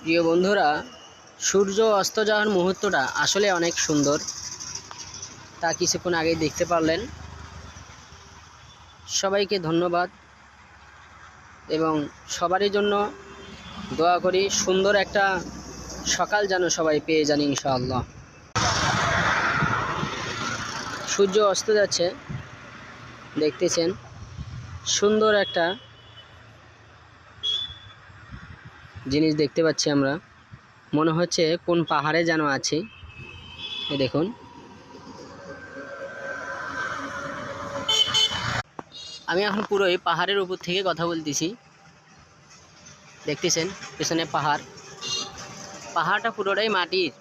প্রিয় বন্ধুরা, সূর্য অস্ত যাওয়ার মুহূর্তটা আসলে অনেক সুন্দর। তা কিছুক্ষণ আগেই দেখতে পারলেন। সবাইকে ধন্যবাদ এবং সবারই জন্য দোয়া করি, সুন্দর একটা সকাল যেন সবাই পেয়ে যান ইনশাআল্লাহ। সূর্য অস্ত যাচ্ছে, দেখতেছেন, সুন্দর একটা জিনিস দেখতে পাচ্ছি আমরা। মনে হচ্ছে কোন পাহাড়ে যেন আছি। এ দেখুন। আমি এখন পুরোই পাহাড়ের উপর থেকে কথা বলতেছি। দেখতেছেন, পেছনে পাহাড়। পাহাড়টা পুরোটাই মাটির।